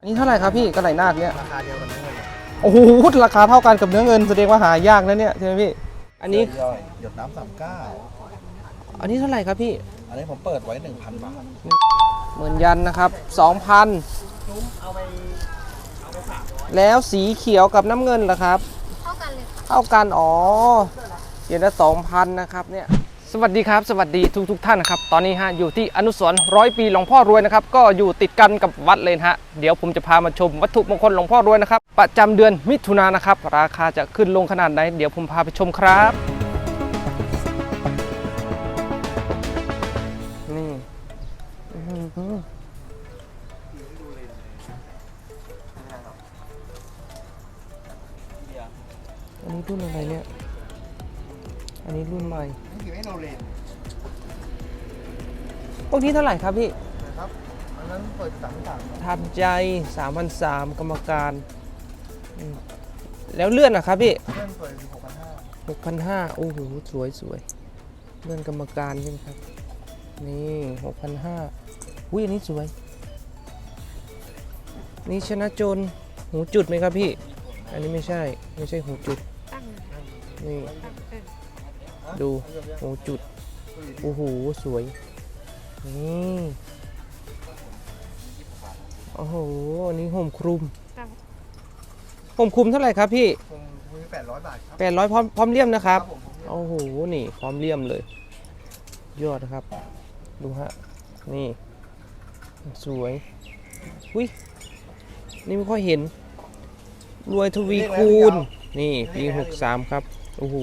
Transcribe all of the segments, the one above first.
อันนี้เท่าไหร่ครับพี่กระไหลนาคเนี่ยราคาเดียวกันทั้งหมดเลยโอ้โหราคาเท่ากันกับเนื้อเงินแสดงว่าหายากนะเนี่ยใช่ไหมพี่ อันนี้ย่อยหยดน้ำสามเก้าอันนี้เท่าไหร่ครับพี่อันนี้ผมเปิดไว้หนึ่งพันบาทเหมือนยันนะครับ2,000แล้วสีเขียวกับน้ำเงินล่ะครับ เท่ากันเลยค่ะเท่ากันอ๋อเดี๋ยวละ2,000นะครับเนี่ย สวัสดีครับ สวัสดีทุกทุกท่านนะครับ ตอนนี้ฮะอยู่ที่อนุสรณ์ร้อยปีหลวงพ่อรวยนะครับ ก็อยู่ติดกันกับวัดเลยฮะ เดี๋ยวผมจะพามาชมวัตถุมงคลหลวงพ่อรวยนะครับ ประจำเดือนมิถุนายนนะครับ ราคาจะขึ้นลงขนาดไหน เดี๋ยวผมพาไปชมครับ เท่าไหร่ครับพี่นะครับอันนั้นเปิดสามสามทันใจ3,003กรรมการอืมแล้วเลื่อนนะครับพี่เพื่อนเปิดหกพันห้า6,500โอ้โหสวยสวยเลื่อนกรรมการใช่ไหมครับ นี่6,500อุ้ยอันนี้สวย นี่ชนะโจรหูจุดไหมครับพี่ อันนี้ไม่ใช่ไม่ใช่หูจุด ตั้งนี่ ตั้งเออดูหูจุด โอ้โห สวย นี่โอ้โหอันนี้ห่มคลุมตั้งห่มคลุมเท่าไหร่ครับพี่ผมมีแปดร้อยบาทครับ800พร้อมพร้อมเลี่ยมนะครับผมโอ้โห นี่พร้อมเลี่ยมเลย ยอดนะครับ ดูฮะ นี่ สวยอุ้ยนี่ไม่ค่อยเห็น รวยทวีคูณ นี่ ปี63ครับ โอ้โห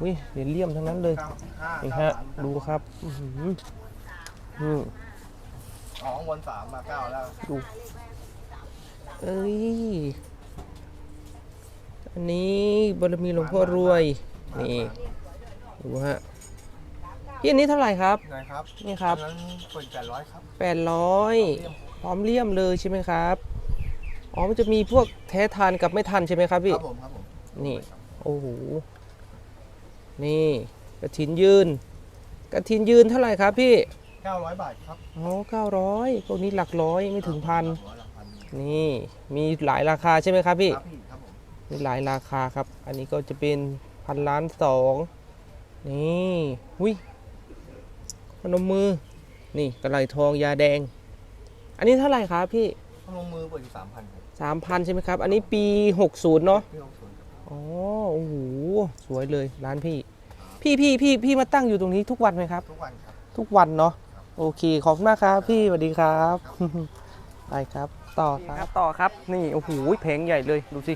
อุ้ยเหรียญเลี่ยมทั้งนั้นเลย เก้าห้านี่เก้าฮะ สามดูครับ อื้อหือ อืมอ๋อวนสามมาเก้าแล้ว ดูเอ้ย อันนี้บารมีหลวงพ่อรวย นี่ดูฮะพี่อันนี้เท่าไหร่ครับไงครับนี่ครับ อันนั้นเปิดแปดร้อยครับ800พร้อมเลี่ยมเลยใช่ไหมครับ อ๋อ มันจะมีพวกแท้ทานกับไม่ทันใช่ไหมครับคพี่ รับผมครับผมนี่ โอ้โห นี่กระถินยืนกระถินยืนเท่าไหร่ครับพี่ เก้าร้อยบาทครับอ๋อ900พวกนี้หลักร้อยไม่ถึงพัน หัวละพันนี่มีหลายราคาใช่ไหมครับพี่ครับพี่ครับผมมีหลายราคาครับ อันนี้ก็จะเป็นพันล้านสอง นี่หุยพนมมือ นี่กระไหลทองยาแดง อันนี้เท่าไหร่ครับพี่ลงมือเปิดอยู่สามพันครับสามพันใช่ไหมครับ อันนี้ปี 60 เนาะ พี่ลงทุนครับอ๋อ โอ้โห สวยเลยร้านพี่ พี่พี่พี่พี่มาตั้งอยู่ตรงนี้ทุกวันไหมครับ ทุกวันครับ ทุกวันเนาะ โอเค ขอบคุณมากครับพี่สวัสดีครับ ไปครับ ต่อครับ ต่อครับ นี่โอ้โหแผงใหญ่เลยดูสิ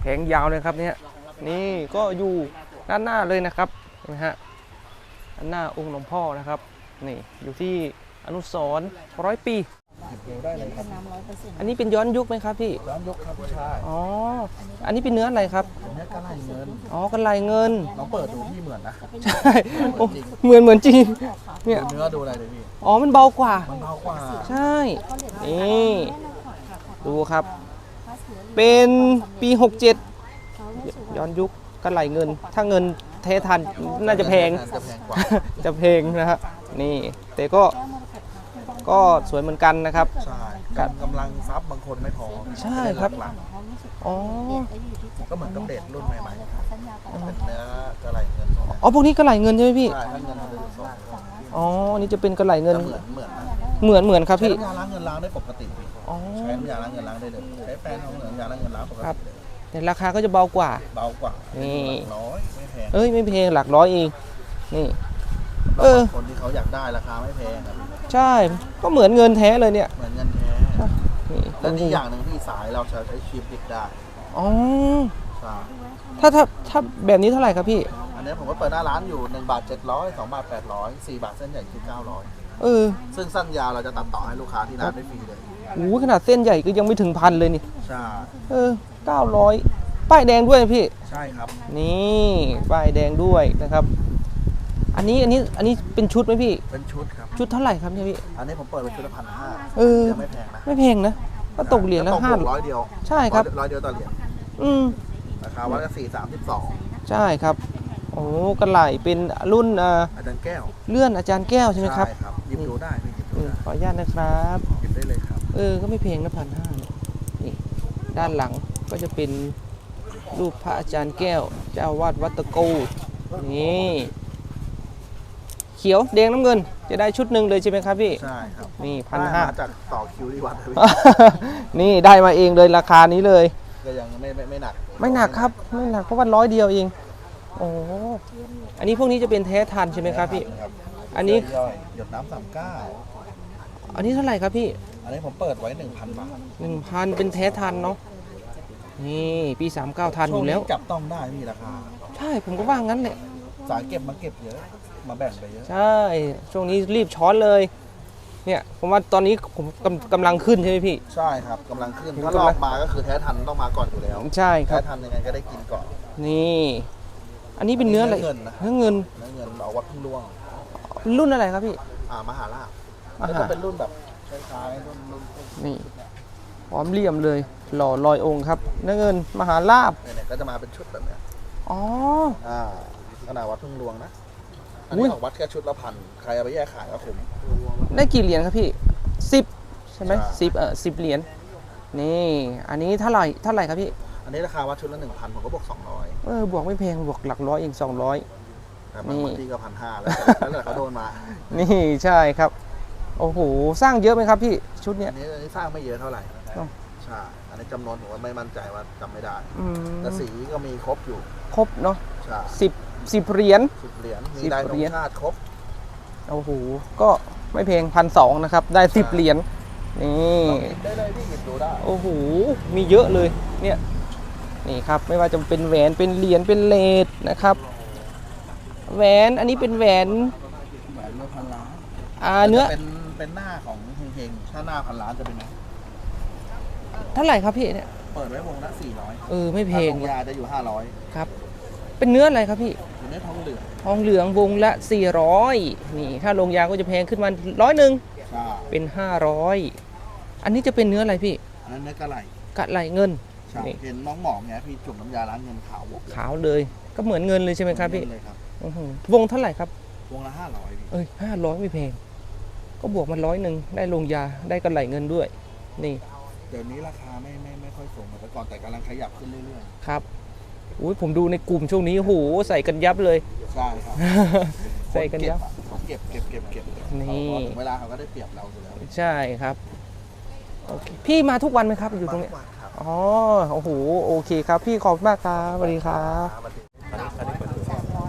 แผงยาวเลยครับเนี่ยนี่ก็อยู่ด้านหน้าเลยนะครับเห็นะฮะด้านหน้าองค์หลวงพ่อนะครับ นี่อยู่ที่อนุสรร้อยปี หยิบเดียวได้เลยครับน้ำร้อยเปอร์เซ็นต์อันนี้เป็นย้อนยุคไหมครับพี่ ร้านยกครับผู้ชายอ๋อ อันนี้เป็นเนื้ออะไรครับอันนี้ก็ไล่เงินอ๋อกระไหลเงินลองเปิดดูพี่เหมือนนะใช่โอ้เหมือนเหมือนจริง เนี่ย ดูเนื้อดูอะไรเลยพี่อ๋อ มันเบากว่า มันเบากว่าใช่ นี่ ดูครับ เป็นปี 67 ย้อนยุคกระไหลเงิน ถ้าเงินเททันน่าจะแพง จะแพงกว่า จะเพลงนะครับนี่ แต่ก็ ก็สวยเหมือนกันนะครับ ใช่กำลังซับบางคนไม่พอใช่ครับ หลักอ๋อๆก็เหมือนกับเด็ดรุ่นใหม่ๆเป็นเนื้อกระไรเงินสดอ๋อพวกนี้กระไหลเงินใช่ไหมพี่ใช่ถ้าเงินมันจะอยู่สดอ๋ออันนี้จะเป็นกระไหลเงินจะเหมือนเหมือนนะเหมือนเหมือนครับใช้พี่น้ำยาล้างเงินล้างได้ปกติพี่อ๋อใช้น้ำยาล้างเงินล้างได้เลยใช้แป้งทำน้ำยาล้างเงินล้างปกครัติบเลยแต่ราคาก็จะเบากว่า เบากว่านี่น้อยไม่แพง เอ้ยไม่แพงหลักร้อยเองนี่ เออ คนที่เขาอยากได้ราคาไม่แพงครับใช่ ก็เหมือนเงินแท้เลยเนี่ยเหมือนเงินแท้นี่และที่อย่างหนึ่งที่สายเราจะใช้ชิปติดได้อ๋อใช่ถ้าถ้าถ้าแบบนี้เท่าไหร่ครับพี่ อันนี้ผมก็เปิดหน้าร้านอยู่1บาท700 2บาท800 4บาทเส้นใหญ่คือ900 เออซึ่งสั้นยาวเราจะตัดต่อให้ลูกค้าที่ร้านได้ฟรีเลย โอ้โหขนาดเส้นใหญ่ก็ยังไม่ถึงพันเลยนี่ ใช่ เออเก้าร้อยป้ายแดงด้วยนะพี่ ใช่ครับ นี่ป้ายแดงด้วยนะครับ อันนี้อันนี้อันนี้เป็นชุดไหมพี่ เป็นชุดครับ ชุดเท่าไหร่ครับเนี่ยพี่ อันนี้ผมเปิดเป็นชุดละพันห้าเออ ยังไม่แพงนะไม่แพงนะ ก็ตกเหรียญละตกห้าร้อยเดียวใช่ครับ ร้อยเดียวต่อเหรียญอืมราคาวัดละสี่สามสิบสองใช่ครับ โอ้กระไหลเป็นรุ่นเอ่ออาจารย์แก้วเลื่อนอาจารย์แก้วใช่ไหมครับหยิบดูได้พี่หยิบอืดูมได้ขออนุญาตนะครับหยิบได้เลยครับ เออก็ไม่แพงนะพันห้านี่ด้านหลังก็จะเป็นรูปพระอาจารย์แก้วเจ้าวาดวัดตะโกนี่ เขียวแดงน้ำเงิน จะได้ชุดหนึ่งเลยใช่ไหมครับพี่ ใช่ครับนี่พันได้ห้ามาจากต่อคิวที่วัดเลยนี่ได้มาเองเลยราคานี้เลย ก็ยังไม่ไม่ไม่หนักไม่หนักครับไม่หนักเพราะว่าร้อยเดียวเองโอ้อันนี้พวกนี้จะเป็นแท้ทันใช่ไหมครับพี่ครับอันนี้ ย่อยหยดน้ำสามเก้าอันนี้เท่าไหร่ครับพี่อันนี้ผมเปิดไว้หนึ่งพันบาทหนึ่งพันเป็นแท้ทันเนาะนี่ปีสามเก้าทันอยู่แล้วช่งจับต้องได้มีราคา ใช่ผมก็ว่างั้นแหละ สายเก็บมาเก็บเยอะ มาแบ่งไปเยอะใช่ ช่วงนี้รีบช้อนเลย เนี่ยผมว่าตอนนี้ผมกำกำลังขึ้นใช่ไหมพี่ ใช่ครับกำลังขึ้นผมถ้ากำลังรอบมาก็คือแท้ทันต้องมาก่อนอยู่แล้วใช่คแท้รับทันยังไงก็ได้กินก่อนนี่ อันนี้เป็นเนื้ออะไรเนื้อเงินนะเนื้อเงินแล้วเงินเอาวัดพึ่งล่วงรุ่นอะไรครับพี่อ่ามหาลาภอาแล้วหาก็รเป็นรุ่นแบบคล้ายๆรุ่นรุ่นนี่พร้อมเหลี่ยมเลย หล่อลอยองค์ครับ เนื้อเงินมหาลาบเนี่ยก็จะมาเป็นชุดแบบเนี้ยอ๋อ อ่าขนาดวัดพึ่งลวงนะ อันอุ๊นี้ยออกวัดแค่ชุดละพันใครเอาไปแยกขายก็คุ้ม ได้กี่เหรียญครับพี่สิบใช่ไหมใช่ สิบเออสิบเหรียญนี่อันนี้เท่าไหร่เท่าไหร่ครับพี่อันนี้ราคาวัดชุดละหนึ่งพันผมก็บวกสองร้อยเออบวกไม่แพงบวกหลักร้อยเองสองร้อย แต่บางนี่ ที่ก็พันห้าแล้วแต่แล้วแต่เขาโดนมานี่ใช่ครับ โอ้โหสร้างเยอะไหมครับพี่ชุดเนี้อัย นนี้อันนี้สร้างไม่เยอะเท่าไหร่อ๋อใช่อันนี้จำนวนผมว่าไม่มั่นใจว่าจำไม่ได้ อืมแต่สีก็มีครบอยู่ครบเนาะใช่สิบ สิบเหรียญ สิบเหรียญ มีสิบได้ธเหรีงยญ ชาติครบ โอ้โห ก็ไม่แพงพันสองนะครับ ได้สิบเหรียญ นี่ลองหยิบได้เลยพี่หยิบดูได้ โอ้โห มีเยอะเลย เนี่ย นี่ครับ ไม่ว่าจะเป็นแหวน เป็นเหรียญ เป็นเลดนะครับ แหวน อันนี้เป็นแหวนแหวนเนื้อพันล้านอ่า เนื้อ เป็น เป็นหน้าของเฮงๆ ถ้าหน้าพันล้านจะเป็นไงเท่าไหร่ครับพี่เนี่ย เปิดไว้วงละสี่ร้อยเออ ไม่แพถ้างลงยาจะอยู่ห้าร้อย ครับ เป็นเนื้ออะไรครับพี่ อยู่ในท้องเหลืองทองเหลืองวงละ 400 นี่ ถ้าลงยาก็จะแพงขึ้นมาร้อยหนึ่งใช่เป็น 500 อันนี้จะเป็นเนื้ออะไรพี่อันนั้นเนื้อกระไหลกะไหลเงินใช่นี่เห็นน้องหมองไงพี่จุ่มน้ำยาล้างเงินขาววกขาวเลย ก็เหมือนเงินเลยใช่ไหมครับพี่เลยครับอื้อหือวงเท่าไหร่ครับ วงละห้าร้อยพี่เอ้ยห้าร้อยไม่แพง ก็บวกมาร้อยหนึ่งได้ลงยาได้กระไหลเงินด้วย นี่เดี๋ยวนี้ราคาไม่ไม่ไม่ค่อยสูงเหมือนแต่ก่อนแต่กำลังขยับขึ้นเรื่อยครับ อุ้ยผมดูในกลุ่มช่วงนี้โอ้โหใส่กันยับเลยๆใช่ครับใส่กันยับ เขาเก็บเก็บเก็บเก็บนี่พอถึงเวลาเขาก็ได้เปรียบเราอยู่แล้วใช่ครับโอเคพี่มาทุกวันไหมครับอยู่ตรงเนี้ยมากกว่าครับอ๋อโอ้โหโอเคครับ พี่ขอบคุณมากครับสวัสดีครับ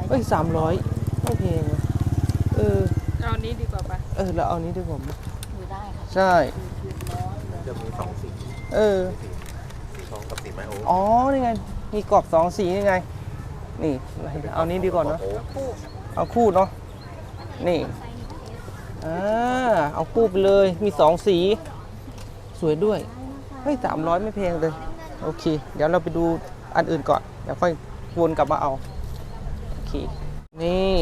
เอ้ยสามร้อยไม่แพงนะเออเอานี้ดีกว่าปะเออเราเอานี้ด้วยผมอยู่ได้ค่ะใช่ จะมีสองสีเออ สีทองกับสีไม้โอ๊อ๋อนี่ไง มีกรอบสองสีนี่ไง นี่เอานี้ดีก่อนเนาะเอาคู่เนาะนี่อ่าเอาคู่ไปเลยมีสองสี สวยด้วยเฮ้ยสามร้อยไม่แพงเลย โอเค เดี๋ยวเราไปดูอันอื่นก่อนเดี๋ยวค่อยวนกลับมาเอาโอเคนี่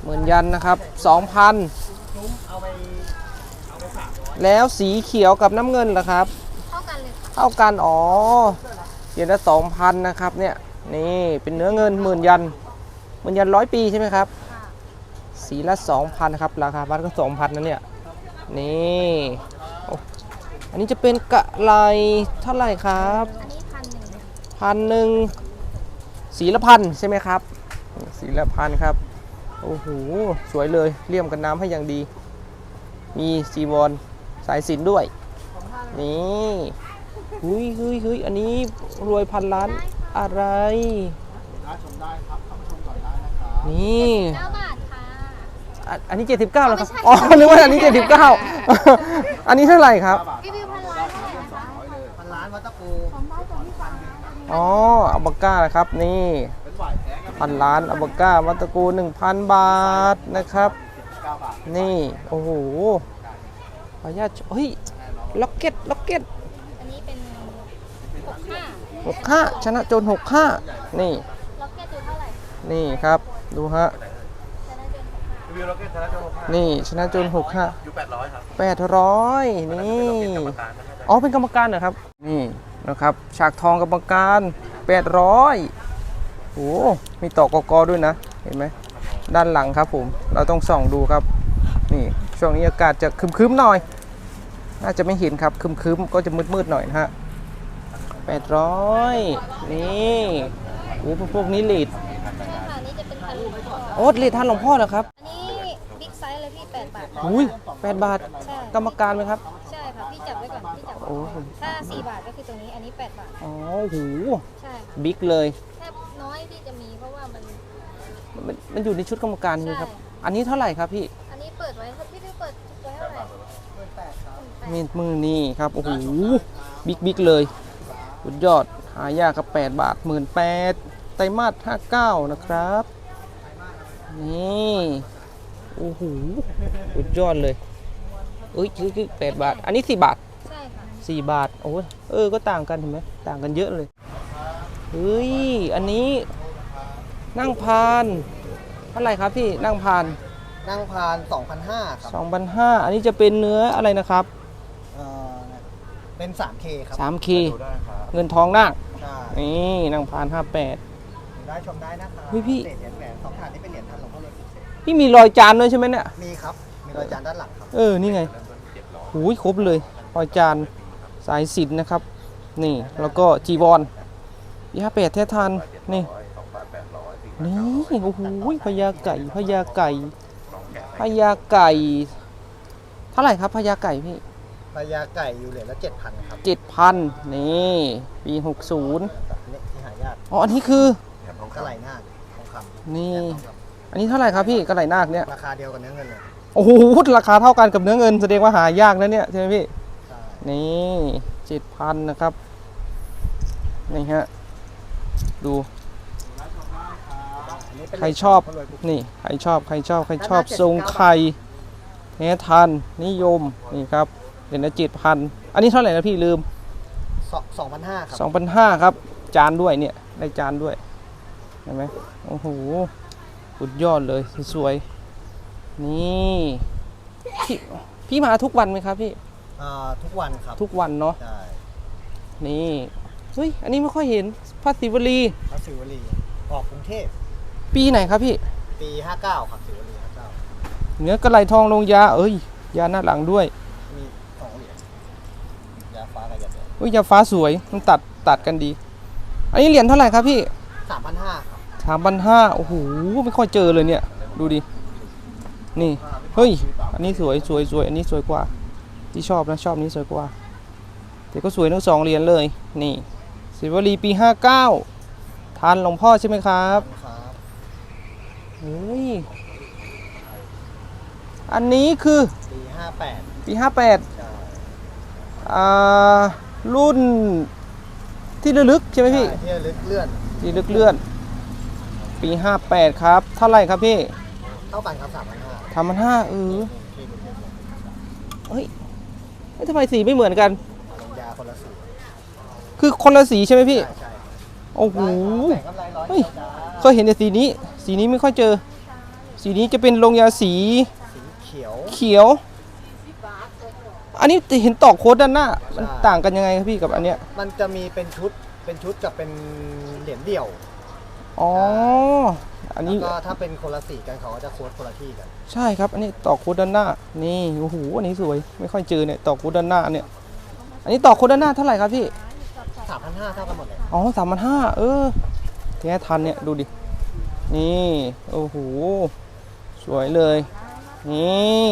เหมือนยันนะครับสองพันแล้วสีเขียวกับน้ำเงินล่ะครับ เท่ากันเลยค่ะเท่ากันอ๋อเหรี ยญละสองพันนะครับเนี่ยนี่เป็นเนื้อเงินหมื่นยันหมื่นยันร้อยปีใช่ไหมครับสีละสองพันครับราคาวัดก็สองพันนะเนี่ยนี่อันนี้จะเป็นกะไลเท่าไหร่ครับพันหนึ่งพันหนึ่งสีละพันใช่ไหมครับ สีละพันครับโอ้โหสวยเลยเลี่ยมกันน้ำให้อย่างดี มีซีวอนสายสินด้วย นี่ หุยหุยหุยอันนี้รวยพันล้านอะไรถ้าชมได้ครับเข้ามาชมก่อนได้นะครับ นี่ เก้าบาทค่ะอะอันนี้ 79แล้วครับไม่ใช่อ๋อ นึกว่าอันนี้ 79 อันนี้เท่าไหร่ครับ รีวิวพันล้านเท่าไหร่คะพันล้านวัตตะกูผมได้ตัวที่สามอ๋ออัลบาก้านะครับ นี่เป็นหวายแท้กันพันล้านอัลบาก้าวัตตะกู1,000 บาทนะครับเก้าบาทนี่ โอ้โหขออนุญาตเฮ้ย ล็อกเก็ต ล็อกเก็ตอันนี้เป็น หกห้า65ชนะโจน65นี่ ล็อกเก็ตอยู่เท่าไหร่นี่ครับ ดูฮะจะได้เป็นหกห้ารีวิวโรเก็ตชนะเจ้าหกห้านี่ชนะโจน65อยู่แปดร้อยครับ800นี่อ๋อ เป็นกรรมการเหรอครับ นี่นะครับ ฉากทองกรรมการ800โอ้มีต่อกกอด้วยนะ เห็นไหม ด้านหลังครับผม เราต้องส่องดูครับ นี่ ช่วงนี้อากาศจะครึมๆหน่อย น่าจะไม่เห็นครับคึมๆก็จะมืดๆหน่อยนะฮะ แปดร้อยนี่โอ้พวกนี้เลดใช่ค่ะอันนี่จะเป็นพันหลวงพ่อโอ้เลดท่านหลวงพ่อเหรอครับอันนี้บิ๊กไซส์เลยพี่8บาท อุ้ยแปดบาทใช่ กรรมการไหมครับ ใช่ค่ะ พี่จับไว้ก่อน พี่จับโอ้ถ้า 4 บาทก็คือตรงนี้ อันนี้ 8 บาท อ๋อโหใช่ค่ะบิ๊กเลยแทบน้อยที่จะมีเพราะว่ามัน มันมันอยู่ในชุดกรรมการใช่ไหมครับ ใช่ อันนี้เท่าไหร่ครับพี่อันนี้เปิดไว้พี่พี่เปิดไว้เท่าไหร่มีดมือนี่ครับโอ้โหบิ๊กบิ๊กเลย สุดยอดหายากครับ8บาท 1 8ื่นแปดไตรมาส59 นะครับ นี่ โอ้โหสุดยอดเลยเอ้ยคือคือแปดบาท อันนี้ 4 บาทใช่ค่ะ4บาท โอ้ยเออ ก็ต่างกันเห็นไหมต่างกันเยอะเลย เฮ้ย อันนี้นั่งพานเท่าไหร่ครับพี่นั่งพานนั่งพาน2,500ครับ2,500 อันนี้จะเป็นเนื้ออะไรนะครับ เอ่อเป็น 3K ครับ 3K ดูได้ครับ เงินทองนาคใช่นี่นั่งพาน58ดูได้ชมได้นะคะเฮ้ยพี่เหรียญแหวนสองถาดนี่เป็นเหรียญพันหลวงพ่อรวยพิเศษพี่มีรอยจานด้วยใช่ไหมเนี่ย มีครับ มีรอยจานด้านหลังครับ เออ นี่ไงหูยครบเลยรอยจานสายสิญจนนะครับ นี่ แล้วก็จีวรยี่ห้าแปดแท้ทัน นี่ นี่ โอ้โหพญาไก่พญาไก่พญาไก่ เท่าไหร่ครับพญาไก่พี่ พญาไก่อยู่เหรียญละ7,000ครับเจ็ดพันนี่ปีหกศูนย์อันนี้ที่หายากอ๋ออันนี้คือกระไหลหน้าทองคำนี่ อันนี้เท่าไหร่ครับพี่กระไหล่นาคเนี่ยราคาเดียวกับเนื้อเงินเลยโอ้โหราคาเท่ากันกับเนื้อเงินแสดงว่าหายากนะเนี่ยใช่ไหมพี่ใช่นี่เจ็ดพันนะครับนี่ฮะดูอันนี้เป็นใครชอบหลวงพ่รวยพิเศษนี่ใครชอบใครชอบใครชอบด้านหน้าทรงไข่แท้ทันนิยมนี่ครับ เหรียญละเจ็ดพันอันนี้เท่าไหร่นะพี่ลืมสองสองพันห้าครับสองพันห้าครับ จานด้วยเนี่ยได้จานด้วยเห็นไหมโอ้โหสุดยอดเลยสวยๆนี่พี่พี่มาทุกวันไหมครับพี่อ่าทุกวันครับทุกวันเนาะใช่นี่เฮ้ยอันนี้ไม่ค่อยเห็นพระศิวลีพระศิวลีออกกรุงเทพปีไหนครับพี่ ปี59ครับศิวลี59เนื้อกระไหลทองลงยาเอ้ยยาหน้าหลังด้วย มีสองเหรียญยาฟ้า กับยาแดงเฮ้ยยาฟ้าสวยมันตัดตัดกันดี อันนี้เหรียญเท่าไหร่ครับพี่สามพันห้าครับสามพันห้าโอ้โหไม่ค่อยเจอเลยเนี่ย ดูดิ นี่ เฮ้ย อันนี้สวยสวยสวยอันนี้สวยกว่า ที่ชอบนะชอบนี้สวยกว่า แต่ก็สวยทั้งสองเหรียญเลย นี่ศิวลีปีห้าเก้าทานหลวงพ่อใช่ไหมครับครับเฮ้ย อันนี้คือปี58ปีห้าแปดใช่อ่า รุ่นที่ระลึกใช่ไหมพี่ใช่ที่ระลึกเลื่อนที่ลึกเลื่อน ปี 58 ครับ เท่าไหร่ครับพี่ เท่ากันครับ3,500ทำมันห้าเออที่กรุงเทพเฮ้ยเอ้ยทำไมสีไม่เหมือนกันลงยาคนละสีคือคนละสีใช่ไหมพี่ใช่ใช่โอ้โหได้ครับแบ่งกำไรร้อยเฮ้ยเดียวจ้าเคยเห็นแต่สีนี้ สีนี้ไม่ค่อยเจอ สีนี้จะเป็นลงยาสีสีเขียวเขียว อันนี้เห็นตอกโค้ดด้านหน้า มันต่างกันยังไงครับพี่กับอันเนี้ย มันจะมีเป็นชุดเป็นชุดกับเป็นเหรียญเดี่ยวอ๋อ อันแล้วนี้ก็ถ้าเป็นคนละสีกันเขาก็จะโค้ดคนละที่กันใช่ครับ อันนี้ตอกโค้ดด้านหน้า นี่ โอ้โห อันนี้สวย ไม่ค่อยเจอเนี่ยตอกโค้ดด้านหน้าเนี่ย อันนี้ตอกโค้ดด้านหน้าเท่าไหร่ครับพี่3,500เท่ากันหมดเลยอ๋อสามพันห้าเออแท้ทันเนี่ย ดูดิ นี่ โอ้โห สวยเลย นี่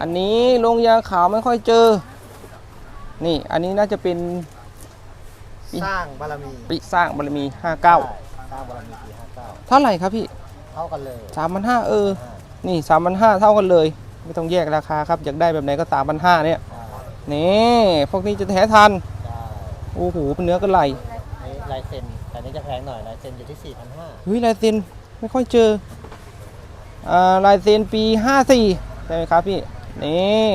อันนี้ลงยาขาวไม่ค่อยเจอ นี่อันนี้น่าจะเป็นปีสร้างบารมีปิสร้างบารมี 59ใช่สร้างบารมีปีเท่าไหร่ครับพี่59เท่ากันเลย3,500เออ อ่านี่3,500เท่ากันเลย ไม่ต้องแยกราคาครับ อยากได้แบบไหนก็3,500เนี่ยใช่นี่พวกนี้จะแท้ทันใช่โอ้โห เป็นเนื้อกระไหลนี่ลายเซ็นแต่อันนี้จะแพงหน่อยลายเซ็นอยู่ที่4,500เฮ้ยลายเซ็นไม่ค่อยเจออ่าลายเซ็นปี 54 ใช่ไหมครับพี่ นี่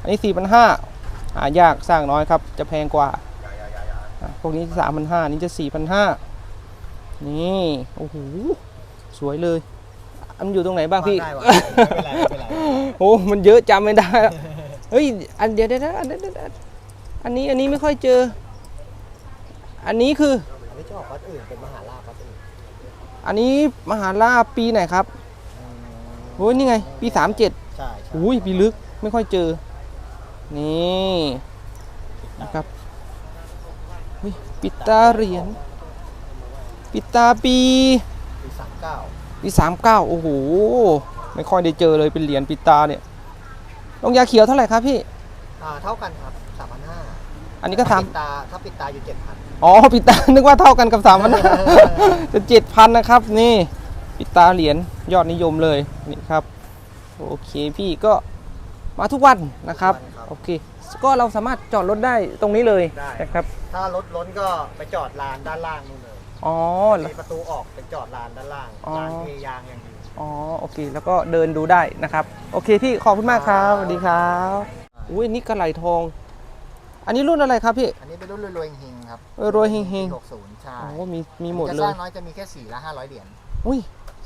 อันนี้4,500หายากสร้างน้อยครับ จะแพงกว่าอะพวกนี้3,500นี่จะ4,500นี่ โอ้โห สวยเลยอันมันอยู่ตรงไหนบ้างพี่ได้วะไม่เป็นไรไม่เป็นไรโอ้ มันเยอะจำไม่ได้แล้วเฮ้ย อันเดียวเดี๋ยวนะอันเดี๋ยวเดี๋ยวเดี๋ยวอันนี้อันนี้ไม่ค่อยเจอ อันนี้คือ อันนี้จะออกวัดอื่นเป็นมหาลาภวัดอื่น อันนี้มหาลาภปีไหนครับอืมโอ้ยนี่ไง ปี37 ใช่ใช่อุ้ยปีลึกไม่ค่อยเจอ นี่นะครับเฮ้ยปิดตาเหรียญปิดตาปีปีสามเก้าปีสามเก้าโอ้โหไม่ค่อยได้เจอเลยเป็นเหรียญปิดตาเนี่ยลงยาเขียวเท่าไหร่ครับพี่อ่าเท่ากันครับสามพันห้าอันนี้ก็สามปิดตาถ้าปิดตาอยู่เจ็ดพันอ๋อปิดตา นึกว่าเท่ากันกับสามพันจะเจ็ดพันนะครับ นี่ ปิดตาเหรียญยอดนิยมเลยนี่ครับ โอเคพี่ก็มาทุกวันนะครับ โอเคก็เราสามารถจอดรถได้ตรงนี้เลยนะครับถ้ารถล้นก็ไปจอดลานด้านล่างนู่นเลยอ๋อ มีประตูออกไปจอดลานด้านล่างอ๋อ ลานเทยางอย่างดี อ๋อโอเค แล้วก็เดินดูได้นะครับ โอเคพี่ขอบคุณมากครับสวัสดีครับอุ้ยนี่กระไหลทอง อันนี้รุ่นอะไรครับพี่ อันนี้เป็นรุ่นรวยๆเฮงๆครับเออรวยเฮงๆ หกศูนย์ใช่อ๋อมีมีหมดจะเลสร้าย งน้อยจะมีแค่สี่ละห้าร้อยเหรียญอุ้ย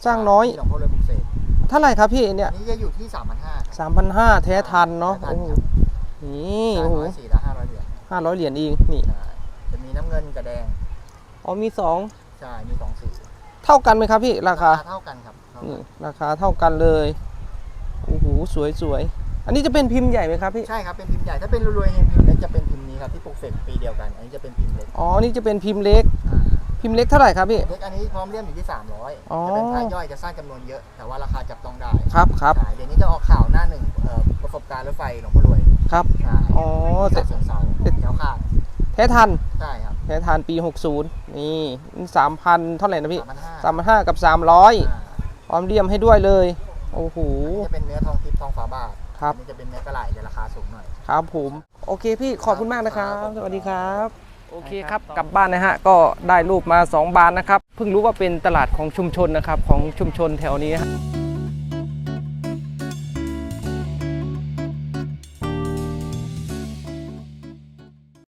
สร้างน้อยที่หลวงพ่อเลยบุกเสก เท่าไหร่ครับพี่เนี่ยอันนี้จะอยู่ที่สามพันห้าสามพันห้าแท้ทันเนาะแท้ทัโอ้นโหครับนี่สร้างโอ้โหน้อยสี่ละห้าร้อยเหรียญห้าร้อยเหรียญเองนี่ใช่จะมีน้ำเงินกับแดงอ๋อมีสองใช่มีสองสีเท่ากันไหมครับพี่ราคาเท่ากันครับเท่ากันี่นราคาเท่ากันเลยโอ้โหสวยสวยอันนี้จะเป็นพิมพ์ใหญ่ไหมครับพี่ใช่ครับเป็นพิมพ์ใหญ่ถ้าเป็นรวยๆเฮงพิมพ์เล็กจะเป็นพิมพ์นี้ครับที่ปลูกเสกปีเดียวกัน อันนี้จะเป็นพิมพ์เล็กอ๋อนี่จะเป็นพิมพ์เล็กอ่า พิมพ์เล็กเท่าไหร่ครับพี่เล็กอันนี้พร้อมเลี่ยมอยู่ที่ 300อ๋อจะเป็นค่าย่อยจะสร้างจำนวนเยอะ แต่ว่าราคาจับต้องได้ครับครับ ใช่เดี๋ยวนี้จะออกข่าวหน้าหนึ่งเอ่อประสบการณ์รถไฟหลวงพ่อรวยครับ ใช่อ๋อแต่แต่เสริมเสาแถวขาดแท้ทันใช่ครับแท้ทันปี 60 นี่สามพันเท่าไหร่นะพี่3,500สามพันห้ากับ 300อ่าพร้อมเลี่ยมให้ด้วยเลย โอ้โหอันนี้จะเป็นเนื้อทองทิพย์ทองฟ้าบาทครับ อันนี้จะเป็นเนื้อกระไหล่จะราคาสูงหน่อย ครับผม โอเคพี่ขอบคุณมากนะครับครับสวัสดีครับ โอเคครับกลับบ้านนะฮะก็ได้รูปมา 2 บานนะครับเพิ่งรู้ว่าเป็นตลาดของชุมชนนะครับของชุมชนแถวนี้นะฮะ